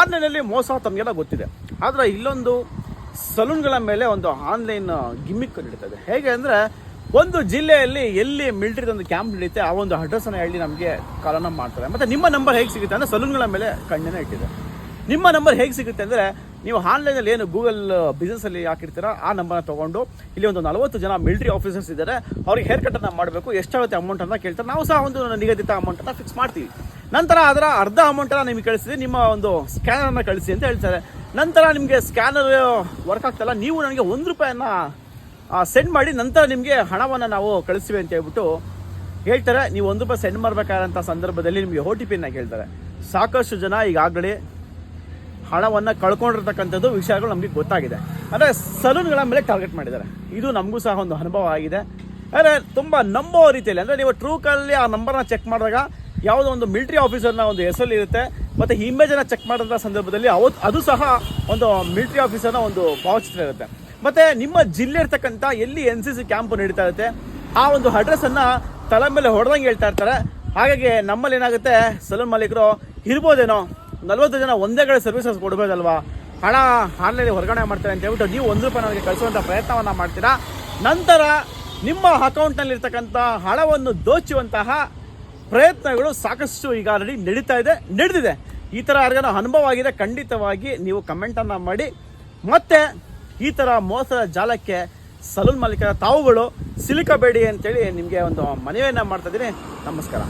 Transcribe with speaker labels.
Speaker 1: ಆನ್ಲೈನಲ್ಲಿ ಮೋಸ ತಮಗೆಲ್ಲ ಗೊತ್ತಿದೆ. ಆದರೆ ಇಲ್ಲೊಂದು ಸಲೂನ್ಗಳ ಮೇಲೆ ಒಂದು ಆನ್ಲೈನ್ ಗಿಮ್ಮಿಕ್ ನಡೀತದೆ ಹೇಗೆ ಅಂದರೆ ಒಂದು ಜಿಲ್ಲೆಯಲ್ಲಿ ಎಲ್ಲಿ ಮಿಲಿಟರಿ ಒಂದು ಕ್ಯಾಂಪ್ ನಡೀತೆ, ಆ ಒಂದು ಅಡ್ರೆಸ್ಸನ್ನು ಹೇಳಿ ನಮಗೆ ಕಾಲನ ಮಾಡ್ತಾರೆ. ಮತ್ತು ನಿಮ್ಮ ನಂಬರ್ ಹೇಗೆ ಸಿಗುತ್ತೆ ಅಂದರೆ ಸಲೂನ್ಗಳ ಮೇಲೆ ಕಣ್ಣನ್ನು ಇಟ್ಟಿದೆ. ನಿಮ್ಮ ನಂಬರ್ ಹೇಗೆ ಸಿಗುತ್ತೆ ಅಂದರೆ ನೀವು ಆನ್ಲೈನಲ್ಲಿ ಏನು ಗೂಗಲ್ ಬಿಸ್ನೆಸ್ಸಲ್ಲಿ ಹಾಕಿರ್ತೀರ, ಆ ನಂಬರ್ನ ತೊಗೊಂಡು ಇಲ್ಲಿ ಒಂದು ನಲವತ್ತು ಜನ ಮಿಲಿಟರಿ ಆಫೀಸರ್ಸ್ ಇದ್ದಾರೆ, ಅವ್ರಿಗೆ ಹೇರ್ ಕಟ್ಟನ್ನು ಮಾಡಬೇಕು, ಎಷ್ಟಾಗುತ್ತೆ ಅಮೌಂಟ್ ಅಂತ ಕೇಳ್ತಾರೆ. ನಾವು ಸಹ ಒಂದು ನಿಗದಿತ ಅಮೌಂಟನ್ನು ಫಿಕ್ಸ್ ಮಾಡ್ತೀವಿ. ನಂತರ ಅದರ ಅರ್ಧ ಅಮೌಂಟನ್ನು ನಿಮಗೆ ಕಳಿಸಿದ್ರೆ ನಿಮ್ಮ ಒಂದು ಸ್ಕ್ಯಾನರನ್ನು ಕಳಿಸಿ ಅಂತ ಹೇಳ್ತಾರೆ. ನಂತರ ನಿಮಗೆ ಸ್ಕ್ಯಾನರ್ ವರ್ಕ್ ಆಗ್ತಲ್ಲ, ನೀವು ನನಗೆ ಒಂದು ರೂಪಾಯಿಯನ್ನು ಸೆಂಡ್ ಮಾಡಿ, ನಂತರ ನಿಮಗೆ ಹಣವನ್ನು ನಾವು ಕಳಿಸ್ತೀವಿ ಅಂತ ಹೇಳ್ಬಿಟ್ಟು ಹೇಳ್ತಾರೆ. ನೀವು ಒಂದು ರೂಪಾಯಿ ಸೆಂಡ್ ಮಾಡಬೇಕಾದಂಥ ಸಂದರ್ಭದಲ್ಲಿ ನಿಮಗೆ ಓ ಟಿ ಪಿನ ಕೇಳ್ತಾರೆ. ಸಾಕಷ್ಟು ಜನ ಈಗಾಗಲೇ ಹಣವನ್ನು ಕಳ್ಕೊಂಡಿರ್ತಕ್ಕಂಥದ್ದು ವಿಷಯಗಳು ನಮಗೆ ಗೊತ್ತಾಗಿದೆ. ಅಂದರೆ ಸಲೂನ್ಗಳ ಮೇಲೆ ಟಾರ್ಗೆಟ್ ಮಾಡಿದ್ದಾರೆ. ಇದು ನಮಗೂ ಸಹ ಒಂದು ಅನುಭವ ಆಗಿದೆ. ಅಂದರೆ ತುಂಬ ನಂಬೋ ರೀತಿಯಲ್ಲಿ, ಅಂದರೆ ನೀವು ಟ್ರೂಕಲ್ಲಿ ಆ ನಂಬರ್ನ ಚೆಕ್ ಮಾಡಿದಾಗ ಯಾವುದೋ ಒಂದು ಮಿಲಿಟರಿ ಆಫೀಸರ್ನ ಒಂದು ಹೆಸರು ಇರುತ್ತೆ. ಮತ್ತು ಇಮೇಜನ್ನ ಚೆಕ್ ಮಾಡಿದಂಥ ಸಂದರ್ಭದಲ್ಲಿ ಅವತ್ತು ಅದು ಸಹ ಒಂದು ಮಿಲಿಟರಿ ಆಫೀಸರ್ನ ಒಂದು ಭಾವಚಿತ್ರ ಇರುತ್ತೆ. ಮತ್ತು ನಿಮ್ಮ ಜಿಲ್ಲೆ ಇರ್ತಕ್ಕಂಥ ಎಲ್ಲಿ ಎನ್ ಸಿ ಸಿ ಕ್ಯಾಂಪ್ ನಡೀತಾ ಇರುತ್ತೆ, ಆ ಒಂದು ಅಡ್ರೆಸ್ಸನ್ನು ತಲೆ ಮೇಲೆ ಹೊಡೆದಂಗೆ ಹೇಳ್ತಾ ಇರ್ತಾರೆ. ಹಾಗಾಗಿ ನಮ್ಮಲ್ಲಿ ಏನಾಗುತ್ತೆ, ಸಲೂನ್ ಮಾಲೀಕರು, ಇರ್ಬೋದೇನೋ, ನಲ್ವತ್ತು ಜನ ಒಂದೇ ಕಡೆ ಸರ್ವಿಸಸ್ ಕೊಡ್ಬೋದಲ್ವಾ? ಹಣ ಆನ್ಲೈನ್ ಹೊರಗಡೆ ಮಾಡ್ತಾರೆ ಅಂತ ಹೇಳ್ಬಿಟ್ಟು ನೀವು ಒಂದು ರೂಪಾಯಿ ನನಗೆ ಕಳಿಸುವಂಥ ಪ್ರಯತ್ನವನ್ನು ಮಾಡ್ತೀರಾ? ನಂತರ ನಿಮ್ಮ ಅಕೌಂಟ್ನಲ್ಲಿರ್ತಕ್ಕಂಥ ಹಣವನ್ನು ದೋಚುವಂತಹ ಪ್ರಯತ್ನಗಳು ಸಾಕಷ್ಟು ಈಗ ಆಲ್ರೆಡಿ ನಡೀತಾ ಇದೆ, ನಡೆದಿದೆ. ಈ ಥರ ಯಾರಿಗಾನ ಅನುಭವ ಆಗಿದೆ ಖಂಡಿತವಾಗಿ ನೀವು ಕಮೆಂಟನ್ನು ಮಾಡಿ. ಮತ್ತೆ ಈ ಥರ ಮೋಸದ ಜಾಲಕ್ಕೆ ಸಲೂನ್ ಮಾಲೀಕರ ತಾವುಗಳು ಸಿಲುಕಬೇಡಿ ಅಂತೇಳಿ ನಿಮಗೆ ಒಂದು ಮನವಿಯನ್ನು ಮಾಡ್ತಾ ಇದ್ದೀನಿ. ನಮಸ್ಕಾರ.